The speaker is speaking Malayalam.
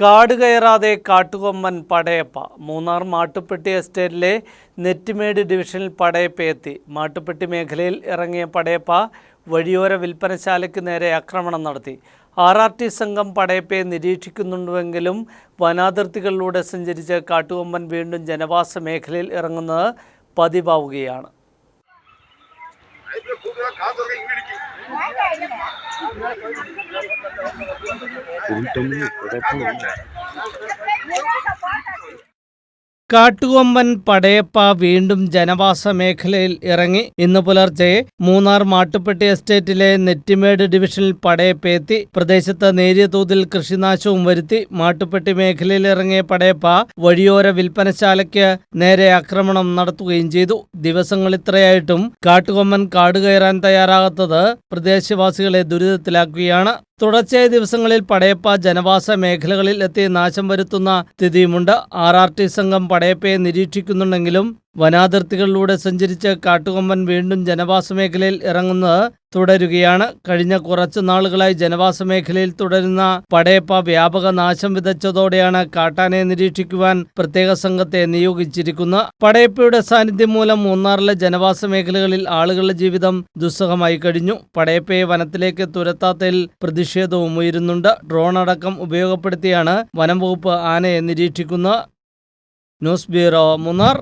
കാട് കയറാതെ കാട്ടുകൊമ്പൻ പടയപ്പ. മൂന്നാർ മാട്ടുപ്പെട്ടി എസ്റ്റേറ്റിലെ നെറ്റിമേട് ഡിവിഷനിൽ പടയപ്പ എത്തി. മാട്ടുപ്പെട്ടി മേഖലയിൽ ഇറങ്ങിയ പടയപ്പ വഴിയോര വിൽപ്പനശാലയ്ക്ക് നേരെ ആക്രമണം നടത്തി. ആർ ആർ ടി സംഘം പടയപ്പയെ നിരീക്ഷിക്കുന്നുണ്ടെങ്കിലും വനാതിർത്തികളിലൂടെ സഞ്ചരിച്ച് കാട്ടുകൊമ്പൻ വീണ്ടും ജനവാസ മേഖലയിൽ ഇറങ്ങുന്നത് പതിവാവുകയാണ്. উল্টো মুখে കാട്ടുകൊമ്പൻ പടയപ്പ വീണ്ടും ജനവാസ മേഖലയിൽ ഇറങ്ങി. ഇന്ന് പുലർച്ചെ മൂന്നാർ മാട്ടുപ്പെട്ടി എസ്റ്റേറ്റിലെ നെറ്റിമേട് ഡിവിഷനിൽ പടയപ്പെത്തി പ്രദേശത്ത് നേരിയ തോതിൽ കൃഷിനാശവും വരുത്തി. മാട്ടുപ്പെട്ടി മേഖലയിൽ ഇറങ്ങിയ പടയപ്പ വഴിയോര വിൽപ്പനശാലയ്ക്ക് നേരെ ആക്രമണം നടത്തുകയും ചെയ്തു. ദിവസങ്ങൾ ഇത്രയായിട്ടും കാട്ടുകൊമ്പൻ കാട് കയറാൻ തയ്യാറാകാത്തത് പ്രദേശവാസികളെ ദുരിതത്തിലാക്കുകയാണ്. തുടർച്ചയായ ദിവസങ്ങളിൽ പടയപ്പ ജനവാസ മേഖലകളിൽ എത്തി നാശം വരുത്തുന്ന സ്ഥിതിയുമുണ്ട്. ആർ ആർ ടി സംഘം പടയപ്പയെ നിരീക്ഷിക്കുന്നുണ്ടെങ്കിലും വനാതിർത്തികളിലൂടെ സഞ്ചരിച്ച് കാട്ടുകൊമ്പൻ വീണ്ടും ജനവാസ മേഖലയിൽ ഇറങ്ങുന്നത് തുടരുകയാണ്. കഴിഞ്ഞ കുറച്ചു നാളുകളായി ജനവാസ മേഖലയിൽ തുടരുന്ന പടയപ്പ വ്യാപക നാശം വിതച്ചതോടെയാണ് കാട്ടാനെ നിരീക്ഷിക്കുവാൻ പ്രത്യേക സംഘത്തെ നിയോഗിച്ചിരിക്കുന്നത്. പടയപ്പയുടെ സാന്നിധ്യം മൂലം മൂന്നാറിലെ ജനവാസ മേഖലകളിൽ ആളുകളുടെ ജീവിതം ദുസ്സഹമായി കഴിഞ്ഞു. പടയപ്പയെ വനത്തിലേക്ക് തുരത്താത്തതിൽ പ്രതിഷേധവും ഉയരുന്നുണ്ട്. ഡ്രോൺ അടക്കം ഉപയോഗപ്പെടുത്തിയാണ് വനം വകുപ്പ് ആനയെ നിരീക്ഷിക്കുന്നത്. News bureau Munnar.